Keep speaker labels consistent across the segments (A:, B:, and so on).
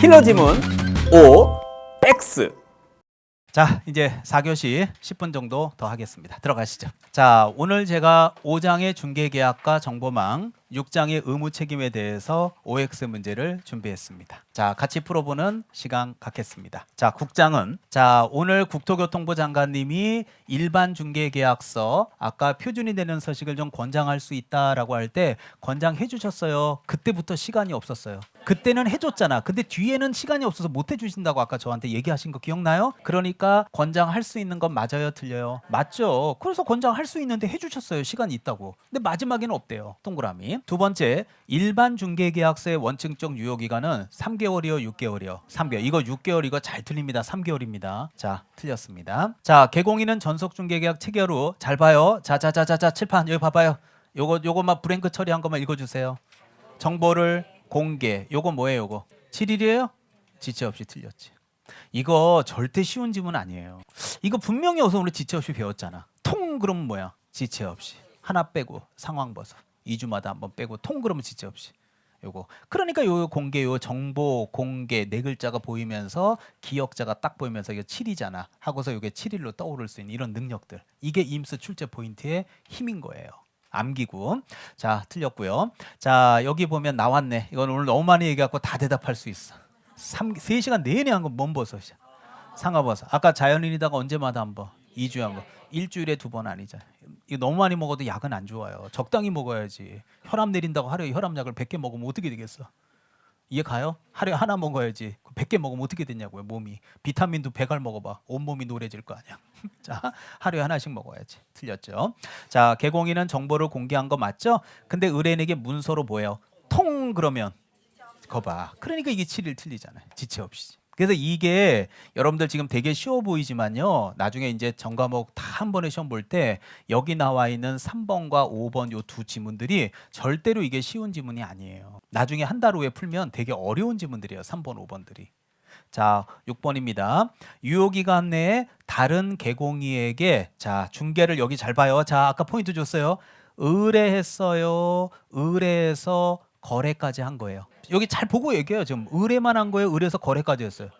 A: 킬러 지문 O X
B: 자, 이제 4교시 10분 정도 더 하겠습니다. 들어가시죠. 자, 오늘 제가 5장의 중개계약과 정보망, 6장의 의무 책임에 대해서 OX 문제를 준비했습니다. 자, 같이 풀어보는 시간 갖겠습니다. 자, 국장은 자, 오늘 국토교통부 장관님이 일반 중개 계약서 아까 표준이 되는 서식을 좀 권장할 수 있다라고 할 때 권장해 주셨어요. 그때부터 시간이 없었어요. 그때는 해줬잖아. 근데 뒤에는 시간이 없어서 못 해주신다고 아까 저한테 얘기하신 거 기억나요? 그러니까 권장할 수 있는 건 맞아요, 틀려요? 맞죠. 그래서 권장할 수 있는데 해주셨어요. 시간이 있다고. 근데 마지막에는 없대요. 동그라미. 두 번째, 일반 중개 계약서의 원칙적 유효 기간은 3개월이요, 6개월이요. 3개월. 이거 6개월 이거 잘 틀립니다. 3개월입니다. 자, 틀렸습니다. 자, 개공인은 전속 중개 계약 체결 후 잘 봐요. 자, 자, 자, 자, 자, 칠판 여기 봐 봐요. 요거 요거만 브랭크 처리한 것만 읽어 주세요. 정보를 공개. 요거 뭐예요, 요거? 7일이에요? 지체 없이 틀렸지. 이거 절대 쉬운 지문 아니에요. 이거 분명히 어서 오늘 지체 없이 배웠잖아. 통 그러면 뭐야? 지체 없이. 하나 빼고 상황 벗어. 2주마다 한번 빼고 통 그러면 지체 없이. 요거. 그러니까 요 공개 요 정보 공개 네 글자가 보이면서 기억자가 딱 보이면서 이거 7이잖아. 하고서 요게 7일로 떠오를 수 있는 이런 능력들. 이게 임스 출제 포인트의 힘인 거예요. 암기고. 자, 틀렸고요. 자, 여기 보면 나왔네. 이건 오늘 너무 많이 얘기하고 다 대답할 수 있어. 3, 3시간 내내 한 건 뭔 버섯이야? 상아버섯. 아까 자연인이다가 언제마다 한 번? 2주에 한 번. 일주일에 두 번 아니잖아. 이거 너무 많이 먹어도 약은 안 좋아요. 적당히 먹어야지. 혈압 내린다고 하루에 혈압약을 100개 먹으면 어떻게 되겠어? 이해 가요? 하루에 하나 먹어야지. 100개 먹으면 어떻게 되냐고요, 몸이. 비타민도 100알 먹어봐. 온몸이 노래질 거 아니야. 자, 하루에 하나씩 먹어야지. 틀렸죠? 자, 개공인은 정보를 공개한 거 맞죠? 근데 의뢰인에게 문서로 뭐예요? 통 그러면 거봐. 그러니까 이게 7일 틀리잖아요. 지체 없이. 그래서 이게 여러분들 지금 되게 쉬워 보이지만요. 나중에 이제 전과목 다 한 번에 시험 볼 때 여기 나와 있는 3번과 5번 요 두 지문들이 절대로 이게 쉬운 지문이 아니에요. 나중에 한 달 후에 풀면 되게 어려운 지문들이에요. 3번, 5번들이. 자, 6번입니다. 유효 기간 내에 다른 개공이에게 자, 중개를 여기 잘 봐요. 자, 아까 포인트 줬어요. 의뢰했어요. 의뢰해서 거래까지 한 거예요. 여기 잘 보고 얘기해요. 지금 의뢰만 한 거예요. 의뢰해서 거래까지 했어요.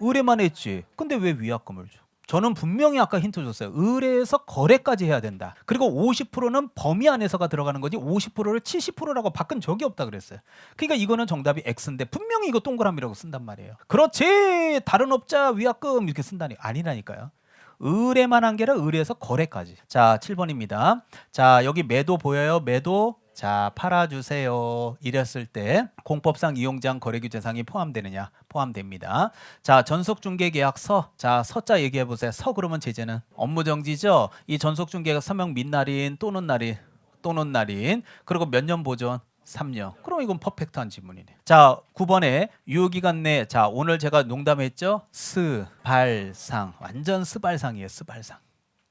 B: 의뢰만 했지. 근데 왜 위약금을 줘? 저는 분명히 아까 힌트 줬어요. 의뢰해서 거래까지 해야 된다. 그리고 50%는 범위 안에서가 들어가는 거지 50%를 70%라고 바꾼 적이 없다 그랬어요. 그러니까 이거는 정답이 X인데 분명히 이거 동그라미라고 쓴단 말이에요. 그렇지. 다른 업자 위약금 이렇게 쓴다니 아니라니까요. 의뢰만 한게 아니라 의뢰해서 거래까지. 자, 7번입니다. 자, 여기 매도 보여요? 매도. 자, 팔아주세요. 이랬을 때 공법상 이용장 거래규제상이 포함되느냐? 포함됩니다. 자, 전속중개계약서. 자, 서자 얘기해 보세요. 서 그러면 제재는 업무정지죠. 이 전속중개가 서명 민날인 또는 날인 또는 날인 그리고 몇 년 보존? 3년. 그럼 이건 퍼펙트한 지문이네. 자, 9번에 유효기간 내, 자, 오늘 제가 농담했죠? 스발상. 완전 스발상이에요, 스발상.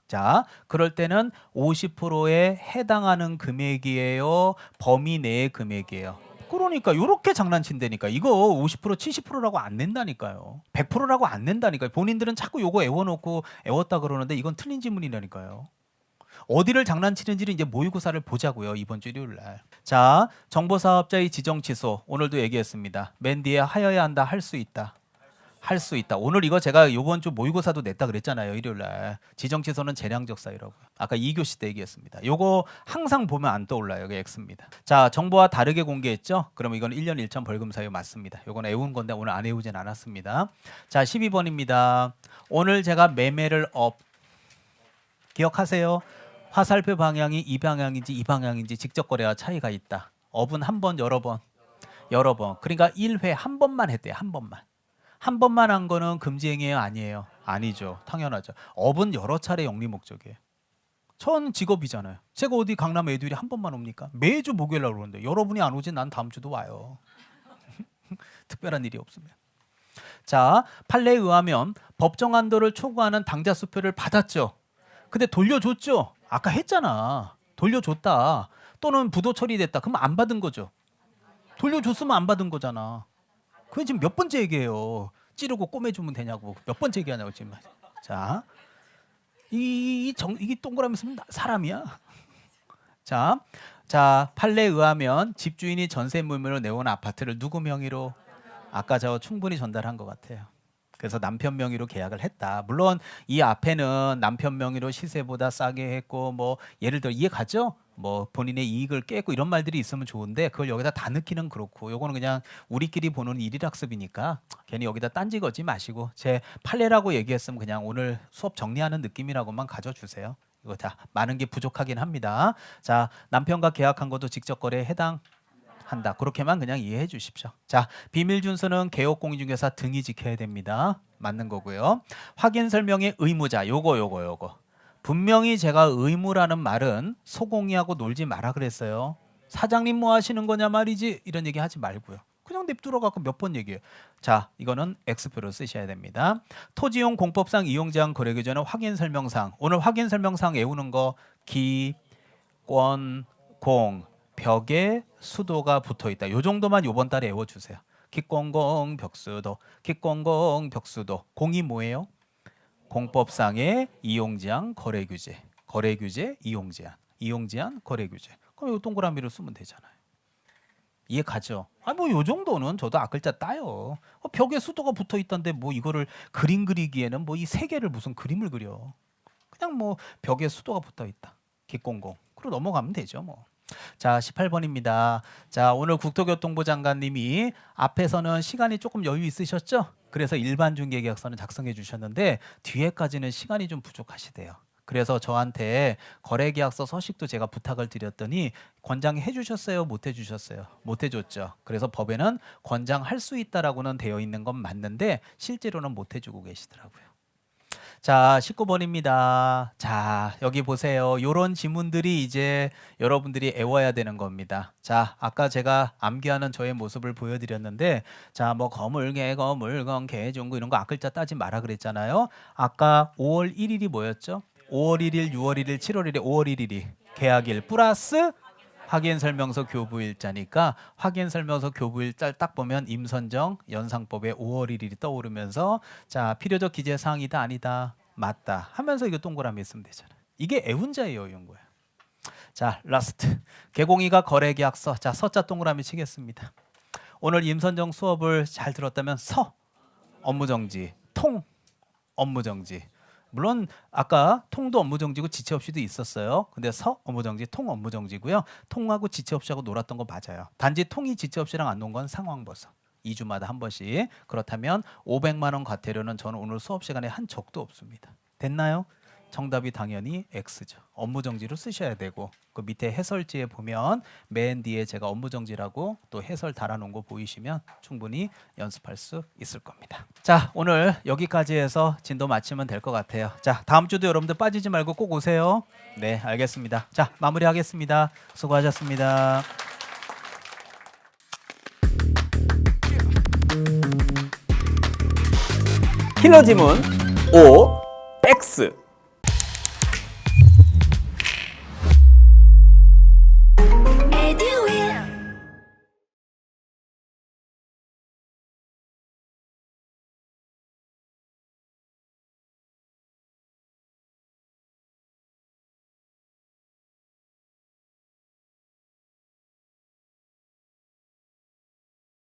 B: 자, 그럴 때는 50%에 해당하는 금액이에요. 범위 내의 금액이에요. 그러니까 이렇게 장난친다니까 이거 50% 70%라고 안 낸다니까요 100%라고 안 낸다니까요 본인들은 자꾸 요거 애워놓고 애웠다 그러는데 이건 틀린 지문이라니까요 어디를 장난치는지를 이제 모의고사를 보자고요 이번 주 일요일 날. 자 정보 사업자의 지정 취소 오늘도 얘기했습니다. 맨 뒤에 하여야 한다 할 수 있다. 할 수 있다. 오늘 이거 제가 이번 주 모의고사도 냈다 그랬잖아요 일요일 날. 지정 취소는 재량적 사유라고. 아까 2교시 때 얘기했습니다. 요거 항상 보면 안 떠올라요. 여기 X입니다. 자 정보와 다르게 공개했죠. 그럼 이건 1년 1천 벌금 사유 맞습니다. 요건 애운 건데 오늘 안 애우진 않았습니다. 자 12번입니다. 오늘 제가 매매를 업 기억하세요. 화살표 방향이 이 방향인지 이 방향인지 직접 거래와 차이가 있다. 업은 한 번, 여러 번, 여러 번. 그러니까 1회 한 번만 했대요. 한 번만. 한 번만 한 거는 금지행위예요, 아니에요? 아니죠. 당연하죠. 업은 여러 차례 영리 목적이에요. 전 직업이잖아요. 제가 어디 강남 애들이 한 번만 옵니까? 매주 목요일 날 오는데 여러분이 안 오지 난 다음 주도 와요. 특별한 일이 없으면. 자, 판례에 의하면 법정 한도를 초과하는 당자 수표를 받았죠. 근데 돌려줬죠. 아까 했잖아. 돌려줬다. 또는 부도 처리됐다. 그럼 안 받은 거죠. 돌려줬으면 안 받은 거잖아. 그게 지금 몇 번째 얘기예요. 찌르고 꼬매주면 되냐고. 몇 번째 얘기하냐고 지금. 자, 이, 이 정, 이게 동그라미 쓰면 나- 사람이야. 자, 자 판례에 의하면 집주인이 전세 물물로 내온 아파트를 누구 명의로 아까 저 충분히 전달한 것 같아요. 그래서 남편 명의로 계약을 했다. 물론 이 앞에는 남편 명의로 시세보다 싸게 했고 뭐 예를 들어 이해 가죠? 뭐 본인의 이익을 깼고 이런 말들이 있으면 좋은데 그걸 여기다 다 넣기는 그렇고 요거는 그냥 우리끼리 보는 일일 학습이니까 괜히 여기다 딴지 거지 마시고 제 판례라고 얘기했으면 그냥 오늘 수업 정리하는 느낌이라고만 가져주세요. 이거 다 많은 게 부족하긴 합니다. 자 남편과 계약한 것도 직접 거래에 해당 한다. 그렇게만 그냥 이해해 주십시오. 자, 비밀 준수는 개업 공인중개사 등이 지켜야 됩니다. 맞는 거고요. 확인 설명의 의무자 요거 요거 요거. 분명히 제가 의무라는 말은 소공이하고 놀지 마라 그랬어요. 사장님 뭐 하시는 거냐 말이지 이런 얘기 하지 말고요. 그냥 냅두러 갖고 몇 번 얘기해요. 자, 이거는 X표로 쓰셔야 됩니다. 토지용 공법상 이용 제한 거래 규제는 확인 설명상. 오늘 확인 설명상 외우는 거 기, 권, 공, 벽에 수도가 붙어 있다. 요 정도만 요번 달에 외워 주세요. 기공공 벽수도, 기공공 벽수도. 공이 뭐예요? 공법상의 이용 제한 거래 규제, 거래 규제 이용 제한, 이용 제한 거래 규제. 그럼 요 동그라미로 쓰면 되잖아요. 이해 가죠? 아뭐 요 정도는 저도 앞글자 따요. 어, 벽에 수도가 붙어 있던데 뭐 이거를 그림 그리기에는 뭐 이 세 개를 무슨 그림을 그려? 그냥 뭐 벽에 수도가 붙어 있다. 기공공. 그리고 넘어가면 되죠, 뭐. 자, 18번입니다. 자, 오늘 국토교통부 장관님이 앞에서는 시간이 조금 여유 있으셨죠? 그래서 일반 중개 계약서는 작성해 주셨는데 뒤에까지는 시간이 좀 부족하시대요. 그래서 저한테 거래 계약서 서식도 제가 부탁을 드렸더니 권장해 주셨어요, 못 해 주셨어요? 못 해 줬죠. 그래서 법에는 권장할 수 있다라고는 되어 있는 건 맞는데 실제로는 못 해 주고 계시더라고요. 자, 19번입니다. 자, 여기 보세요. 요런 지문들이 이제 여러분들이 애워야 되는 겁니다. 자, 아까 제가 암기하는 저의 모습을 보여드렸는데, 자, 뭐 거물개, 거물건, 개 종구 이런 거 앞글자 따지 마라 그랬잖아요. 아까 5월 1일이 뭐였죠? 5월 1일, 6월 1일, 7월 1일, 5월 1일이 계약일 플러스 확인 설명서 교부 일자니까 확인 설명서 교부 일자 딱 보면 임선정 연상법의 5월 1일이 떠오르면서 자 필요적 기재 사항이다 아니다 맞다 하면서 이거 동그라미 쓰면 되잖아요. 이게 애운자의 여유인 거예요. 자 라스트 개공이가 거래계약서 자 서자 동그라미 치겠습니다. 오늘 임선정 수업을 잘 들었다면 서 업무정지 통 업무정지 물론 아까 통도 업무정지고 지체 없이도 있었어요. 근데 서 업무정지, 통 업무정지고요. 통하고 지체 없이하고 놀았던 거 맞아요. 단지 통이 지체 없이랑 안 논 건 상황버섯. 2주마다 한 번씩. 그렇다면 500만 원 과태료는 저는 오늘 수업 시간에 한 적도 없습니다. 됐나요? 정답이 당연히 X죠. 업무 정지로 쓰셔야 되고 그 밑에 해설지에 보면 맨 뒤에 제가 업무 정지라고 또 해설 달아놓은 거 보이시면 충분히 연습할 수 있을 겁니다. 자 오늘 여기까지 해서 진도 마치면 될 것 같아요. 자 다음 주도 여러분들 빠지지 말고 꼭 오세요. 네 알겠습니다. 자 마무리하겠습니다. 수고하셨습니다.
A: 킬러 지문 O X